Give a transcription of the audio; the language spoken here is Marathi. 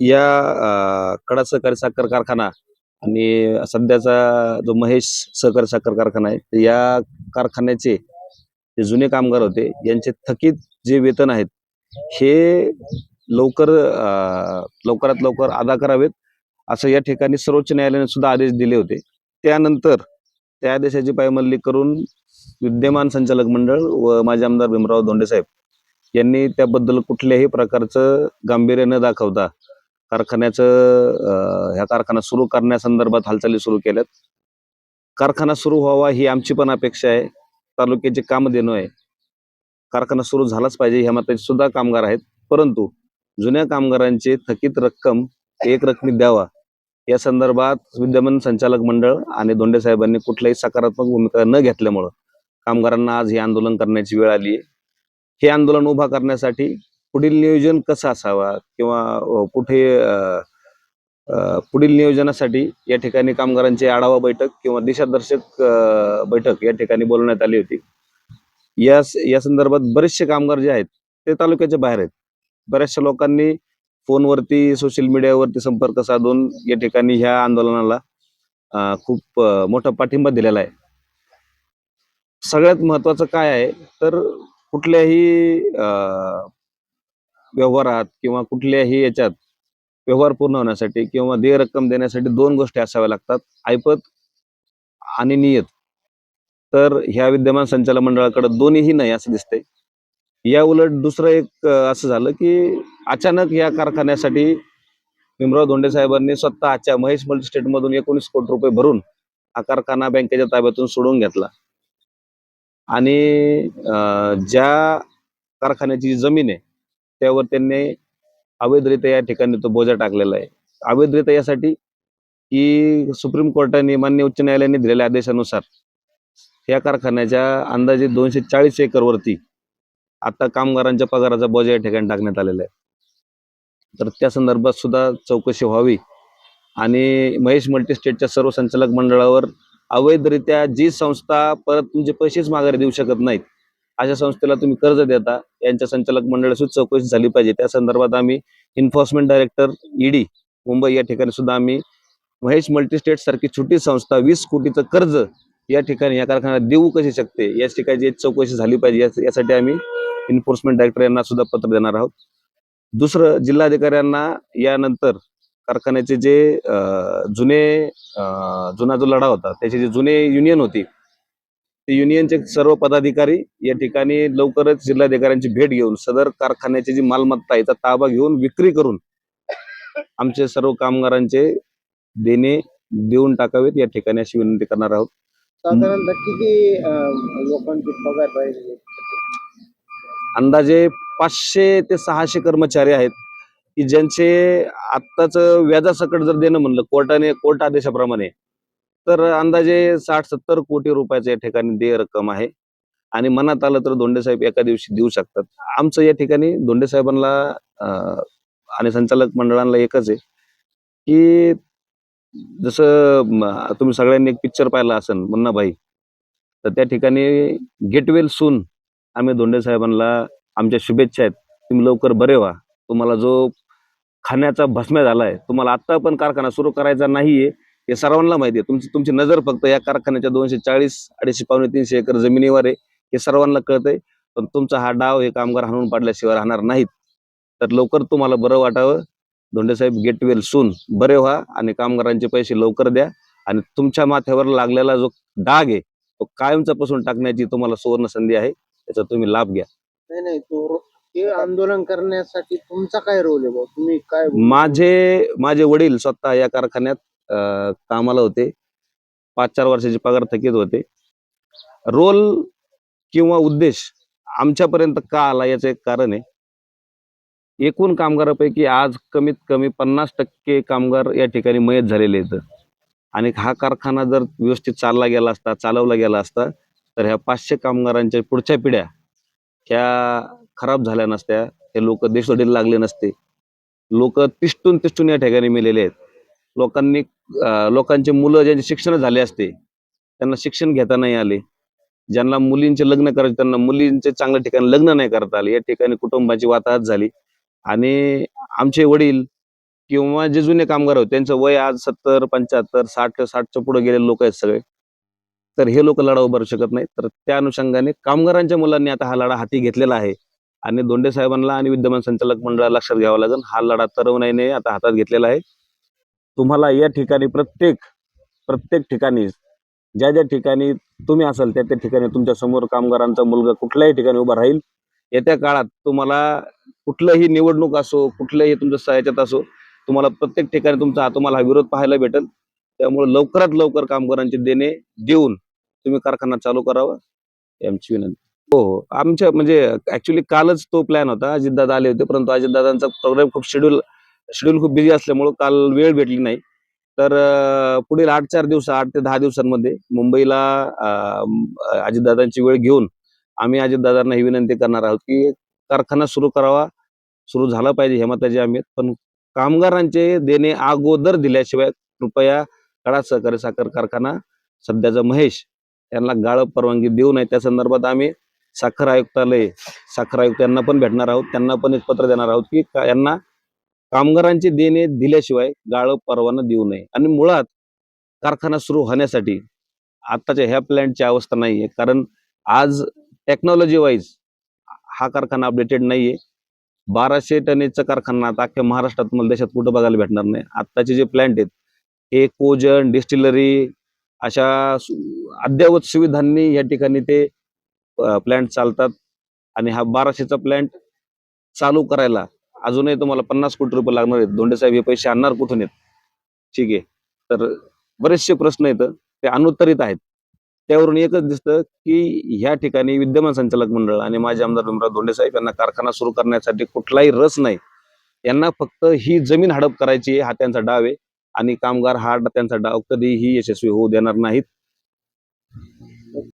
या कडा सहकारी साखर कारखाना आणि सध्याचा जो महेश सहकारी साखर कारखाना आहे या कारखान्याचे जे जुने कामगार होते यांचे थकीत जे वेतन आहेत हे लवकर लवकरात लवकर अदा करावेत असं या ठिकाणी सर्वोच्च न्यायालयाने सुद्धा आदेश दिले होते. त्यानंतर त्या आदेशाची पायमल्ली करून विद्यमान संचालक मंडळ व माजी आमदार भीमराव धोंडे साहेब यांनी त्याबद्दल कुठल्याही प्रकारचं गांभीर्य न दाखवता कारखान्याचं ह्या कारखाना सुरू करण्यासंदर्भात हालचाली सुरू केल्यात. कारखाना सुरू व्हावा ही आमची पण अपेक्षा आहे. तालुक्याचे काम देणं आहे कारखाना सुरू झालाच पाहिजे ह्या मताचे सुद्धा कामगार आहेत. परंतु जुन्या कामगारांची थकीत रक्कम एक रकमी द्यावा. या संदर्भात विद्यमान संचालक मंडळ आणि धोंडे साहेबांनी कुठल्याही सकारात्मक भूमिका न घेतल्यामुळं कामगारांना आज हे आंदोलन करण्याची वेळ आली आहे. हे आंदोलन उभा करण्यासाठी पुढील नियोजन कसं असावा? किंवा कुठे पुढील नियोजनासाठी या ठिकाणी कामगारांची आढावा बैठक किंवा दिशादर्शक बैठक या ठिकाणी बोलवण्यात आली होती. या या संदर्भात बरेचसे कामगार जे आहेत ते तालुक्याच्या बाहेर आहेत. बऱ्याचशा लोकांनी फोनवरती सोशल मीडियावरती संपर्क साधून या ठिकाणी ह्या आंदोलनाला खूप मोठा पाठिंबा दिलेला आहे. सगळ्यात महत्वाचं काय आहे? तर कुठल्याही अ, व्यवहारात किंवा कुठल्याही याच्यात व्यवहार पूर्ण होण्यासाठी किंवा देय रक्कम देण्यासाठी दोन गोष्टी असाव्या लागतात. ऐपत आणि नियत. तर ह्या विद्यमान संचालक मंडळाकडे दोन्हीही नाही असं दिसतंय. या उलट दुसरं एक असं झालं की अचानक या कारखान्यासाठी भीमराव धोंडे साहेबांनी स्वतःच्या महेश मल्टीस्टेट मधून एकोणीस कोटी रुपये भरून हा कारखाना बँकेच्या ताब्यातून सोडून घेतला. आणि ज्या कारखान्याची जी जमीन आहे त्यावर त्यांनी अवैधरित्या या ठिकाणी तो बोजा टाकलेला आहे. अवैधरित्या यासाठी की सुप्रीम कोर्टाने मान्य उच्च न्यायालयाने दिलेल्या आदेशानुसार या कारखान्याच्या अंदाजे दोनशे चाळीस एकरवरती आता कामगारांच्या पगाराचा बोजा या ठिकाणी टाकण्यात आलेला आहे. तर त्या संदर्भात सुद्धा चौकशी व्हावी आणि महेश मल्टीस्टेटच्या सर्व संचालक मंडळावर अवैधरित्या जी संस्था परत तुमचे पैसेच माघारी देऊ शकत नाहीत अशा संस्थेला तुम्ही कर्ज देता यांच्या संचालक मंडळाची चौकशी झाली पाहिजे. त्या संदर्भात आम्ही इन्फोर्समेंट डायरेक्टर ईडी मुंबई या ठिकाणी सुद्धा आम्ही महेश मल्टीस्टेट सारखी छोटी संस्था वीस कोटीचं कर्ज या ठिकाणी या कारखान्यात देऊ कशी शकते या ठिकाणी चौकशी झाली पाहिजे यासाठी आम्ही एन्फोर्समेंट डायरेक्टर यांना सुद्धा पत्र देणार आहोत. दुसरं जिल्हाधिकाऱ्यांना यानंतर कारखान्याचे जे जुने जुना जो लढा होता त्याचे जे जुने युनियन होती ते युनियनचे सर्व पदाधिकारी या ठिकाणी लवकरच जिल्हाधिकाऱ्यांची भेट घेऊन सदर कारखान्याची जी मालमत्ता आहे त्याचा ताबा घेऊन विक्री करून आमचे सर्व कामगारांचे देणे देऊन टाकावेत या ठिकाणी अशी विनंती करणार आहोत. साधारणतः किती लोकांचे पगार राहिले अंदाजे पाचशे ते सहाशे कर्मचारी आहेत. की ज्यांचे आत्ताच व्याजासकट जर देणं म्हणलं कोर्टाने कोर्ट आदेशाप्रमाणे तर अंदाजे साठ सत्तर कोटी रुपयाचं या ठिकाणी देय रक्कम आहे. आणि मनात आलं तर धोंडे साहेब एका दिवशी देऊ शकतात. आमचं या ठिकाणी धोंडे साहेबांना आणि संचालक मंडळांना एकच आहे की जसं तुम्ही सगळ्यांनी एक पिक्चर पाहिला असेल मुन्ना भाई तर त्या ठिकाणी गेट वेल सून आम्ही धोंडे साहेबांना आमच्या शुभेच्छा आहेत. तुम्ही लवकर बरे व्हा. तुम्हाला जो खाण्याचा भस्म्या झालाय तुम्हाला आता पण कारखाना सुरू करायचा नाहीये. हे सर्वांना माहिती आहे. तुमची तुमची नजर फक्त या कारखान्याच्या दोनशे चाळीस अडीचशे पावणे तीनशे एकर जमिनीवर आहे. हे सर्वांना कळतंय. पण तुमचा हा डाव हे कामगार हाणून पाडल्याशिवाय राहणार नाहीत. तर लवकर तुम्हाला बरं वाटावं. धोंडे साहेब गेट वेल सून बरे व्हा आणि कामगारांचे पैसे लवकर द्या. आणि तुमच्या माथ्यावर लागलेला जो डाग आहे तो कायमचा पासून टाकण्याची तुम्हाला सुवर्ण संधी आहे. त्याचा तुम्ही लाभ घ्या. नाही नाही तो हे आंदोलन करण्यासाठी तुमचा काय रोल आहे भाऊ? तुम्ही काय माझे माझे वडील स्वतः या कारखान्यात कामाला होते. पाच चार वर्षाचे पगार थकीत होते. रोल किंवा उद्देश आमच्यापर्यंत का आला याचं एक कारण आहे. एकूण कामगारापैकी आज कमीत कमी पन्नास टक्के कामगार या ठिकाणी मयत झालेले आहेत. आणि हा कारखाना जर व्यवस्थित चालला गेला असता चालवला गेला असता तर ह्या पाचशे कामगारांच्या पुढच्या पिढ्या ह्या खराब झाल्या नसत्या. हे लोक देशोडीला लागले नसते. लोक तिष्टून तिष्टून या ठिकाणी मेलेले आहेत. लोकांनी लोकांचे मुलं ज्यांचे शिक्षण झाले असते त्यांना शिक्षण घेता नाही आले. ज्यांना मुलींचे लग्न करायचे त्यांना मुलींचे चांगल्या ठिकाणी लग्न नाही करता आले. या ठिकाणी कुटुंबाची वाताहत झाली. आणि आमचे वडील किंवा जे जुने कामगार होते त्यांचं वय आज सत्तर पंच्याहत्तर साठ साठच्या पुढे गेलेले लोक आहेत सगळे. तर हे लोक लढा उभारू शकत नाही तर त्या अनुषंगाने कामगारांच्या मुलांनी आता हा लढा हाती घेतलेला आहे. आणि धोंडे साहेबांना आणि विद्यमान संचालक मंडळाला लक्षात घ्यावं लागेल. हा लढा तरुणाईने आता हातात घेतलेला आहे. तुम्हाला या ठिकाणी प्रत्येक प्रत्येक ठिकाणी ज्या ज्या ठिकाणी तुम्ही असाल त्या त्या ठिकाणी तुमच्यासमोर कामगारांचा मुलगा कुठल्याही ठिकाणी उभा राहील. येत्या काळात तुम्हाला कुठलंही निवडणूक असो कुठलंही तुमच्या सहाय्यात असो तुम्हाला प्रत्येक ठिकाणी तुमचा हा तुम्हाला विरोध पाहायला भेटेल. त्यामुळे लवकरात लवकर कामगारांचे देणे देऊन तुम्ही कारखाना चालू करावा आमची विनंती. हो हो. आमच्या म्हणजे ऍक्च्युली कालच तो प्लॅन होता. अजितदादा आले होते परंतु अजितदादांचा प्रोग्राम खूप शेड्यूल शेड्यूल खूप बिझी असल्यामुळं काल वेळ भेटली नाही. तर पुढील आठ चार दिवस आठ ते दहा दिवसांमध्ये मुंबईला अजितदादांची वेळ घेऊन आम्ही अजितदादांना ही विनंती करणार आहोत की कारखाना सुरू करावा सुरू झाला पाहिजे हे आम्ही. पण कामगारांचे देणे अगोदर दिल्याशिवाय कृपया कडा सहकारी साखर कारखाना सध्याचा महेश यांना गाळप परवानगी देऊ नये. त्या संदर्भात आम्ही साखर आयुक्तालय साखर आयुक्त यांना पण भेटणार आहोत. त्यांना पण एक पत्र देणार आहोत की का- यांना कामगारांचे देणे दिल्याशिवाय गाळ परवाना देऊ नये. आणि मुळात कारखाना सुरू होण्यासाठी आताच्या ह्या प्लॅन्टची अवस्था नाहीये. कारण आज टेक्नॉलॉजी वाईज हा कारखाना अपडेटेड नाहीये. बाराशे टनेचा कारखाना आता अख्ख्या महाराष्ट्रात मला देशात कुठं बघायला भेटणार नाही. आत्ताचे जे प्लॅन्ट आहेत हे कोजन डिस्टिलरी अशा अद्ययावत सुविधांनी या ठिकाणी ते प्लॅन्ट चालतात. आणि हा बाराशेचा प्लॅन्ट चालू करायला अजूनही तुम्हाला पन्नास कोटी रुपये लागणार आहेत. धोंडे साहेब हे पैसे आणणार कुठून आहेत? ठीक आहे. तर बरेचसे प्रश्न आहेत. ते अनुत्तरित आहेत. त्यावरून एकच दिसतं की ह्या ठिकाणी विद्यमान संचालक मंडळ आणि माझे आमदार भीमराव धोंडे साहेब यांना कारखाना सुरू करण्यासाठी कुठलाही रस नाही. यांना फक्त ही जमीन हडप करायची आहे, हा त्यांचा डाव आहे. आणि कामगार हा त्यांचा डाव कधीही यशस्वी होऊ देणार नाहीत.